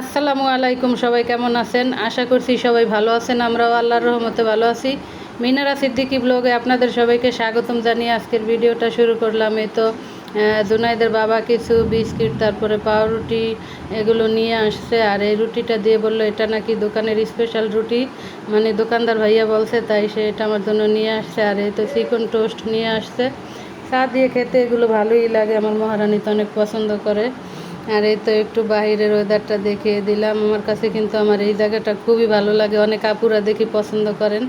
আসসালামু আলাইকুম, সবাই কেমন আছেন? আশা করছি সবাই ভালো আছেন, আমরাও আল্লাহর রহমতে ভালো আছি। মিনারা সিদ্দিকি ব্লগে আপনাদের সবাইকে স্বাগতম জানিয়ে আজকের ভিডিওটা শুরু করলাম। এই তো জুনাইদের বাবা কিছু বিস্কিট, তারপরে পাউরুটি এগুলো নিয়ে আসছে। আর এই রুটিটা দিয়ে বলল, এটা নাকি দোকানের স্পেশাল রুটি? মানে দোকানদার ভাইয়া বলছে, তাই সে এটা আমার জন্য নিয়ে আসছে। আর এই তো চিকন টোস্ট নিয়ে আসছে। চা দিয়ে খেতে এগুলো ভালোই লাগে, আমার মহারানী তো অনেক পছন্দ করে। আর এই তো একটু বাইরের ওয়েদারটা দেখিয়ে দিলাম। আমার কাছে কিন্তু আমার এই জায়গাটা খুবই ভালো লাগে। অনেক আপুরা দেখি পছন্দ করেন।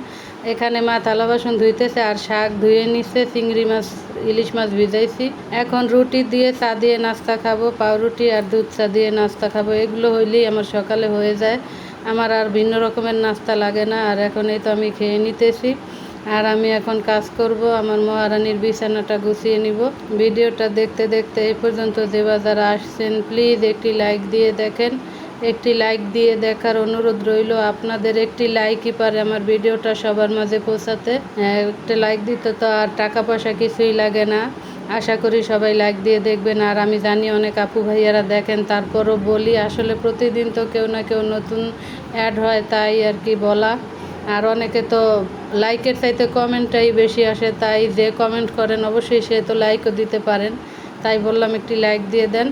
এখানে মা থালা বাসন ধুইতেছে আর শাক ধুয়ে নিচ্ছে চিংড়ি মাছ, ইলিশ মাছ ভিজাইছি। এখন রুটি দিয়ে চা দিয়ে নাস্তা খাব, পাউরুটি আর দুধ চা দিয়ে নাস্তা খাব। এগুলো হইলেই আমার সকালে হয়ে যায়। আমার আর ভিন্ন রকমের নাস্তা লাগে না। আর এখন এই তো আমি খেয়ে নিতেছি। আর আমি এখন কাজ করব, আমার মহারানীর বিছানাটা গুছিয়ে নিব। ভিডিওটা দেখতে দেখতে এই পর্যন্ত যে যারা আসছেন প্লিজ একটি লাইক দিয়ে দেখেন। একটি লাইক দিয়ে দেখার অনুরোধ রইল, আপনাদের একটি লাইকই পারে আমার ভিডিওটা সবার মাঝে পৌঁছাতে। একটা লাইক দিতে তো আর টাকা পয়সা কিছুই লাগে না। আশা করি সবাই লাইক দিয়ে দেখবেন। আর আমি জানি অনেক আপু ভাইয়ারা দেখেন, তারপরও বলি, আসলে প্রতিদিন তো কেউ না কেউ নতুন অ্যাড হয়, তাই আর কি বলা। আর অনেকে তো লাইকের চাইতে কমেন্টটাই বেশি আসে, তাই যে কমেন্ট করেন অবশ্যই সে তো লাইকও দিতে পারেন। তাই বললাম একটি লাইক দিয়ে দেন।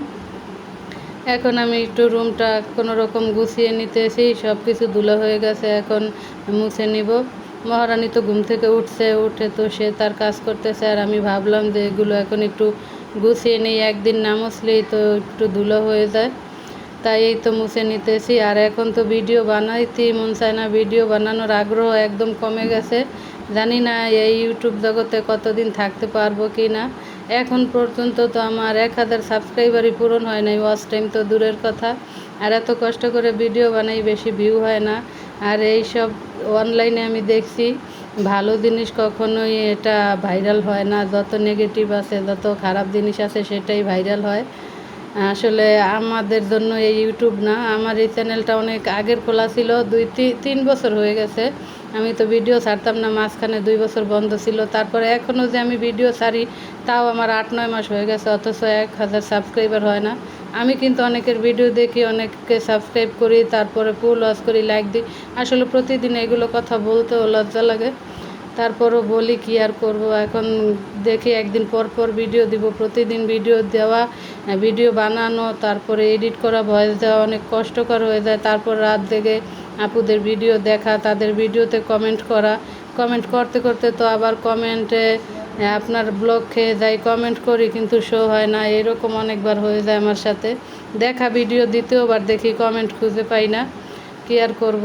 এখন আমি একটু রুমটা কোনো রকম গুছিয়ে নিতেছি সব কিছু ধুলো হয়ে গেছে, এখন মুছে নিব। মহারানী তো ঘুম থেকে উঠছে, উঠে তো সে তার কাজ করতেছে, আর আমি ভাবলাম যে এগুলো এখন একটু গুছিয়ে নিই, একদিন না তো একটু ধুলো হয়ে যায়। তাই এই তো মুছে নিতেছি। আর এখন তো ভিডিও বানাইতেই মন চায় না ভিডিও বানানোর আগ্রহ একদম কমে গেছে। জানি না এই ইউটিউব জগতে কতদিন থাকতে পারব কি না এখন পর্যন্ত তো আমার এক হাজার সাবস্ক্রাইবারই পূরণ হয় নাই ওয়াচ টাইম তো দূরের কথা। আর এত কষ্ট করে ভিডিও বানাই বেশি ভিউ হয় না। আর এই সব অনলাইনে আমি দেখছি, ভালো জিনিস কখনোই এটা ভাইরাল হয় না। যত নেগেটিভ আছে, যত খারাপ জিনিস আছে, সেটাই ভাইরাল হয়। আসলে আমাদের জন্য এই ইউটিউব না, আমার এই চ্যানেলটা অনেক আগের খোলা ছিল, দুই তিন বছর হয়ে গেছে। আমি তো ভিডিও ছাড়তাম না, মাঝখানে দুই বছর বন্ধ ছিল। তারপরে এখনও যে আমি ভিডিও ছাড়ি, তাও আমার আট, নয় মাস হয়ে গেছে, অথচ এক হাজার সাবস্ক্রাইবার হয় না। আমি কিন্তু অনেকের ভিডিও দেখি, অনেককে সাবস্ক্রাইব করি, তারপরে ফুল ওয়াচ করি লাইক দিই। আসলে প্রতিদিন এগুলো কথা বলতেও লজ্জা লাগে। তারপরও বলি কি আর করব। এখন দেখি একদিন পর পর ভিডিও দিব, প্রতিদিন ভিডিও দেওয়া ভিডিও বানানো, তারপরে এডিট করা ভয়েস দেওয়া অনেক কষ্টকর হয়ে যায়। তারপর রাত জেগে আপুদের ভিডিও দেখা, তাদের ভিডিওতে কমেন্ট করা। কমেন্ট করতে করতে তো আবার কমেন্টে আপনার ব্লগ খেয়ে যাই কমেন্ট করি কিন্তু শো হয় না। এরকম অনেকবার হয়ে যায় আমার সাথে। দেখা ভিডিও দ্বিতীয়বার দেখি কমেন্ট খুঁজে পাই না। কি আর করব?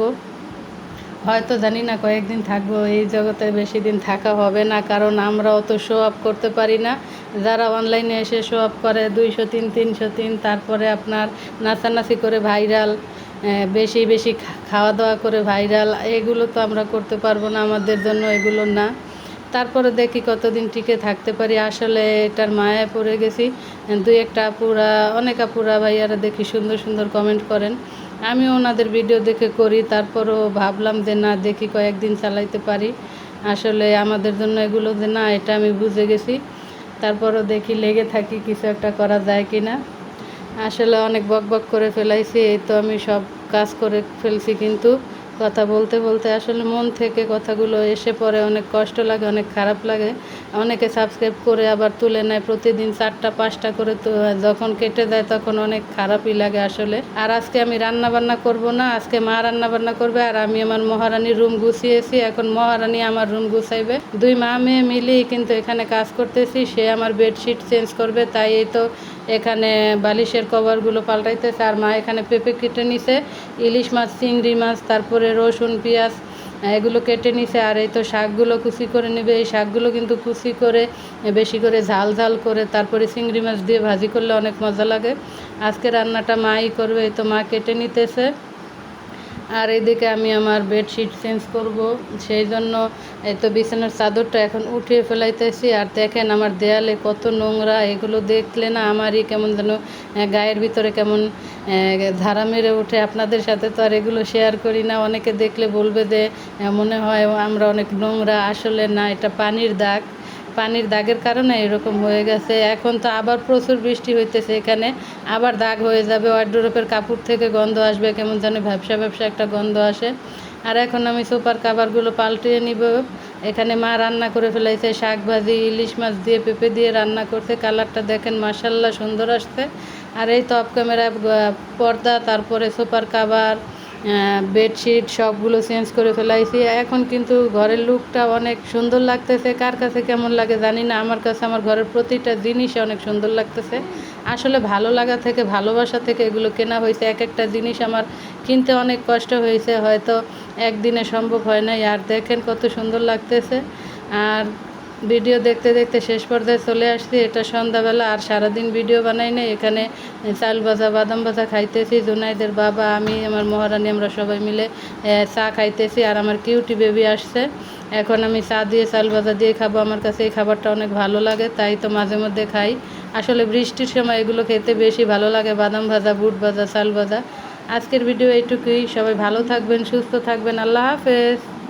হয়তো জানি না, কয়েকদিন থাকব, এই জগতে বেশি দিন থাকা হবে না, কারণ আমরা অত শো আপ করতে পারি না। যারা অনলাইনে এসে শো আপ করে, দুইশো তিন, তিনশো তিন, তারপরে আপনার নাচানাচি করে ভাইরাল বেশি বেশি খাওয়া দাওয়া করে ভাইরাল এগুলো তো আমরা করতে পারব না, আমাদের জন্য এগুলো না। তারপরে দেখি কতদিন টিকে থাকতে পারি, আসলে এটার মায়ায় পড়ে গেছি। দুই একটা আপুরা, অনেক আপুরা ভাইয়ারা দেখি সুন্দর সুন্দর কমেন্ট করেন। আমি ওনাদের ভিডিও দেখে করি, তারপরও ভাবলাম যে না, দেখি কয়েকদিন চালাইতে পারি। আসলে আমাদের জন্য এগুলো যে না, এটা আমি বুঝে গেছি। তারপরও দেখি লেগে থাকি, কিছু একটা করা যায় কি না আসলে অনেক বক বক করে ফেলাইছি, এই তো আমি সব কাজ করে ফেলছি কিন্তু। কথা বলতে বলতে আসলে মন থেকে কথাগুলো এসে পড়ে, অনেক কষ্ট লাগে, অনেক খারাপ লাগে। অনেকে সাবস্ক্রাইব করে আবার তুলে নেয় প্রতিদিন চারটা, পাঁচটা করে যখন কেটে দেয় তখন অনেক খারাপই লাগে আসলে। আর আজকে আমি রান্না বান্না করব না, আজকে মা রান্না বান্না করবে আর আমি আমার মহারানীর রুম গুছিয়েছি, এখন মহারানী আমার রুম গুছাইবে। দুই মা মেয়ে মিলেই কিন্তু এখানে কাজ করতেছি, সে আমার বেডশিট চেঞ্জ করবে, তাই এই তো এখানে বালিশের কভারগুলো পাল্টাইতেছে। আর মা এখানে পেঁপে কেটে নিছে, ইলিশ মাছ, চিংড়ি মাছ, তারপরে রসুন, পেঁয়াজ এগুলো কেটে নিছে আর এই তো শাকগুলো কুচি করে নেবে। এই শাকগুলো কিন্তু কুচি করে, বেশি করে ঝাল ঝাল করে তারপরে চিংড়ি মাছ দিয়ে ভাজি করলে অনেক মজা লাগে। আজকে রান্নাটা মাই করবে, এই তো মা কেটে নিতেছে। আর এদিকে আমি আমার বেডশিট চেঞ্জ করব। সেই জন্য এই তো বিছানার চাদরটা এখন উঠিয়ে ফেলাইতেছি। আর দেখেন আমার দেয়ালে কত নোংরা, এগুলো দেখলে না আমারই কেমন যেন গায়ের ভিতরে কেমন ধারা মেরে ওঠে। আপনাদের সাথে তো আর এগুলো শেয়ার করি না। অনেকে দেখলে বলবে যে মনে হয় আমরা অনেক নোংরা। আসলে না, এটা পানির দাগ। পানির দাগের কারণে এরকম হয়ে গেছে। এখন তো আবার প্রচুর বৃষ্টি হইতেছে এখানে। আবার দাগ হয়ে যাবে, ওয়ার্ড্রোপের কাপড় থেকে গন্ধ আসবে, কেমন জানি ব্যবসা ব্যবসা একটা গন্ধ আসে। আর এখন আমি সুপার কাভারগুলো পাল্টিয়ে নিব। এখানে মা রান্না করে ফেলাইছে শাক ভাজি ইলিশ মাছ দিয়ে পেঁপে দিয়ে রান্না করছে। কালারটা দেখেন মাসাল্লাহ সুন্দর আসছে। আর এই টপ ক্যামেরা পর্দা, তারপরে সুপার কাভার বেডশিট সবগুলো চেঞ্জ করে ফেলাইছি। এখন কিন্তু ঘরের লুকটা অনেক সুন্দর লাগতেছে। কার কাছে কেমন লাগে জানি না। আমার কাছে আমার ঘরের প্রতিটা জিনিস অনেক সুন্দর লাগতেছে। আসলে ভালো লাগা থেকে, ভালোবাসা থেকে এগুলো কেনা হয়েছে। এক একটা জিনিস আমার কিনতে অনেক কষ্ট হয়েছে। হয়তো একদিনে সম্ভব হয় না আর দেখেন কত সুন্দর লাগতেছে। আর ভিডিও দেখতে দেখতে শেষ পর্যায়ে চলে আসছি। এটা সন্ধ্যাবেলা আর সারাদিন ভিডিও বানাই নাই। এখানে চাল ভাজা, বাদাম ভাজা খাইতেছি। জুনাইদের বাবা, আমি, আমার মহারানী, আমরা সবাই মিলে চা খাইতেছি আর আমার কিউটি বেবি আসছে। এখন আমি চা দিয়ে, চাল ভাজা দিয়ে খাব। আমার কাছে এই খাবারটা অনেক ভালো লাগে, তাই তো মাঝে মধ্যে খাই। আসলে বৃষ্টির সময় এগুলো খেতে বেশি ভালো লাগে, বাদাম ভাজা, বুট ভাজা, চাল ভাজা। আজকের ভিডিও এইটুকুই। সবাই ভালো থাকবেন, সুস্থ থাকবেন। আল্লাহ হাফেজ।